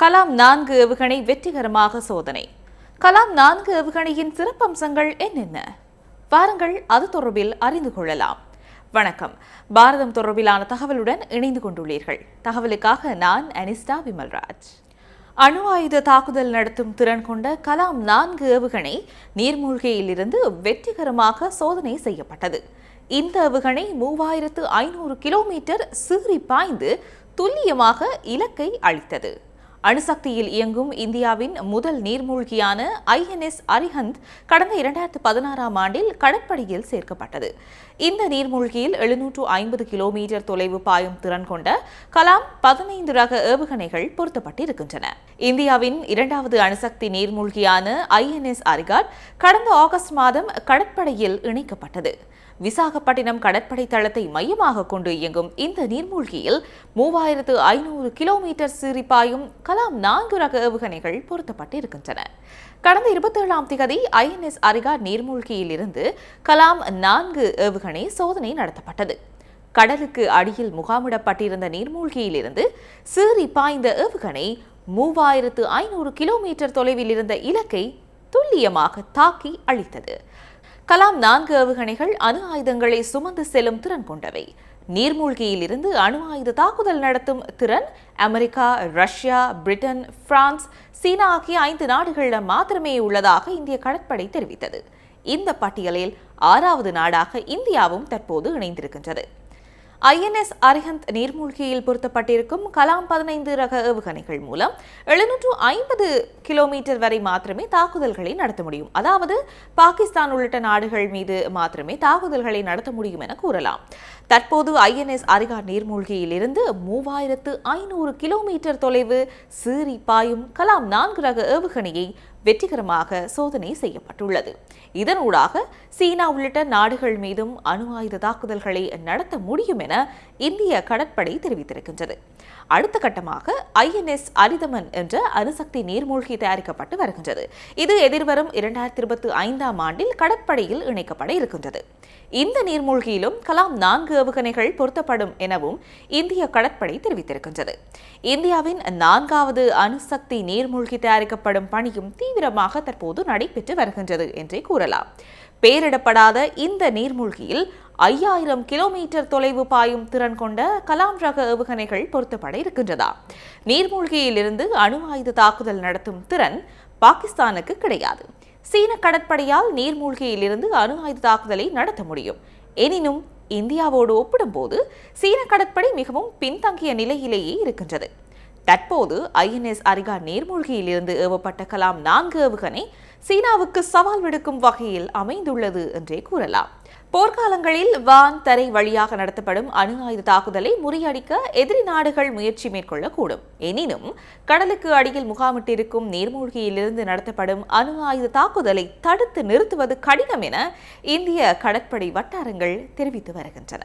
கலாம் நான்கு ஏவுகணை வெற்றிகரமாக சோதனை. கலாம் நான்கு ஏவுகணையின் சிறப்பம்சங்கள் என்னென்ன? வாருங்கள் அது தொடர்பில் அறிந்து கொள்ளலாம். வணக்கம். பாரதம் தொடர்பிலான தகவலுடன் இணைந்து கொண்டுள்ளீர்கள். தகவலுக்காக நான் அனிஸ்டா விமல்ராஜ். அணு ஆயுத தாக்குதல் நடத்தும் திறன் கொண்ட கலாம் நான்கு ஏவுகணை நீர்மூழ்கியிலிருந்து வெற்றிகரமாக சோதனை செய்யப்பட்டது. இந்த ஏவுகணை மூவாயிரத்து ஐநூறு கிலோமீட்டர் சீறி பாய்ந்து துல்லியமாக இலக்கை அளித்தது. அணுசக்தியில் இயங்கும் இந்தியாவின் முதல் நீர்மூழ்கியான ஐஎன்எஸ் அரிஹந்த் கடந்த இரண்டாயிரத்து பதினாறாம் ஆண்டில் கடற்படையில் சேர்க்கப்பட்டது. இந்த நீர்மூழ்கியில் எழுநூற்று ஐம்பது கிலோமீட்டர் தொலைவு பாயும் திறன் கொண்ட கலாம் பதினைந்து ரக ஏவுகணைகள் பொருத்தப்பட்டிருக்கின்றன. இந்தியாவின் இரண்டாவது அணுசக்தி நீர்மூழ்கியான ஐஎன்எஸ் அரிகாட் கடந்த ஆகஸ்ட் மாதம் கடற்படையில் இணைக்கப்பட்டது. விசாகப்பட்டினம் கடற்படை தளத்தை மையமாக கொண்டு இயங்கும் இந்த நீர்மூழ்கியில் மூவாயிரத்து ஐநூறு கிலோமீட்டர் சிறிபாயும் கலாம் நான்கு ரக ஏவுகணைகள் பொருத்தப்பட்டிருக்கின்றன. கடந்த இருபத்தேழாம் திகதி ஐஎன்எஸ் அரிகா நீர்மூழ்கியில் இருந்து கலாம் நான்கு ஏவுகணை சோதனை நடத்தப்பட்டது. கடலுக்கு அடியில் முகாமிடப்பட்டிருந்த நீர்மூழ்கியிலிருந்து சீறி பாய்ந்த ஏவுகணை மூவாயிரத்து ஐநூறு கிலோமீட்டர் தொலைவில் இருந்த இலக்கை துல்லியமாக தாக்கி அழித்தது. கலாம் நான்கு ஏவுகணைகள் அணு ஆயுதங்களை சுமந்து செல்லும் திறன் கொண்டவை. நீர்மூழ்கியில் இருந்து அணு ஆயுத தாக்குதல் நடத்தும் திறன் America Russia Britain France China ஆகிய ஐந்து நாடுகளிடம் மாத்திரமே உள்ளதாக இந்திய கடற்படை தெரிவித்தது. இந்த பட்டியலில் ஆறாவது நாடாக இந்தியாவும் தற்போது இணைந்திருக்கின்றது. ஐஎன்எஸ் அரிஹந்த் நீர்மூழ்கியில் பொருத்தப்பட்டிருக்கும் கலாம் பதினைந்து ரக ஏவுகணைகள் மூலம் எழுநூற்று ஐம்பது கிலோமீட்டர் வரை மாத்திரமே தாக்குதல்களை நடத்த முடியும். அதாவது பாகிஸ்தான் உள்ளிட்ட நாடுகள் மீது மாத்திரமே தாக்குதல்களை நடத்த முடியும் என கூறலாம். தற்போது ஐஎன்எஸ் அரிகா நீர்மூழ்கியில் இருந்து மூவாயிரத்து ஐநூறு கிலோமீட்டர் தொலைவு சீறி பாயும் கலாம் நான்கு ரக ஏவுகணையை வெற்றிகரமாக சோதனை செய்யப்பட்டுள்ளது. இதனூடாக சீனா உள்ளிட்ட நாடுகள் மீதும் அணு ஆயுத தாக்குதல்களை நடத்த முடியும் என இந்திய கடற்படை தெரிவித்திருக்கின்றது. அடுத்த கட்டமாக ஐஎன்எஸ் அரிதமன் என்ற அணுசக்தி நீர்மூழ்கி தயாரிக்கப்பட்டு வருகின்றது. இது எதிர்வரும் இரண்டாயிரத்தி இருபத்தி ஐந்தாம் ஆண்டில் கடற்படையில் இணைக்கப்பட இருக்கின்றது. இந்த நீர்மூழ்கியிலும் கலாம் நான்கு ஏவுகணைகள் பொருத்தப்படும் எனவும் இந்திய கடற்படை தெரிவித்திருக்கின்றது. இந்தியாவின் நான்காவது அணுசக்தி நீர்மூழ்கி தயாரிக்கப்படும் பணியும் தீ தீவிரமாக தற்போது நடைபெற்று வருகின்றது என்றே கூறலாம். பெயரிடப்படாத இந்த நீர்மூழ்கியில் ஐயாயிரம் கிலோமீட்டர் தொலைவு பாயும் திறன் கொண்ட கலாம் ரக ஏவுகணைகள் பொருத்தப்பட இருக்கின்றதா? நீர்மூழ்கியிலிருந்து அணு ஆயுத தாக்குதல் நடத்தும் திறன் பாகிஸ்தானுக்கு கிடையாது. சீன கடற்படையால் நீர்மூழ்கியிலிருந்து அணு ஆயுத தாக்குதலை நடத்த முடியும். எனினும் இந்தியாவோடு ஒப்பிடும்போது சீன கடற்படை மிகவும் பின்தங்கிய நிலையிலேயே இருக்கின்றது. தற்போது ஐஎன்எஸ் அரிகா நீர்மூழ்கியிலிருந்து ஏவப்பட்ட கலாம் நான்கு ஏவுகணை சீனாவுக்கு சவால் விடுக்கும் வகையில் அமைந்துள்ளது என்றே கூறலாம். போர்க்காலங்களில் வான் தரை வழியாக நடத்தப்படும் அணு ஆயுத தாக்குதலை முறியடிக்க எதிரி நாடுகள் முயற்சி மேற்கொள்ளக்கூடும். எனினும் கடலுக்கு அடியில் முகாமிட்டிருக்கும் நீர்மூழ்கியிலிருந்து நடத்தப்படும் அணு ஆயுத தாக்குதலை தடுத்து நிறுத்துவது கடினம் என இந்திய கடற்படை வட்டாரங்கள் தெரிவித்து வருகின்றன.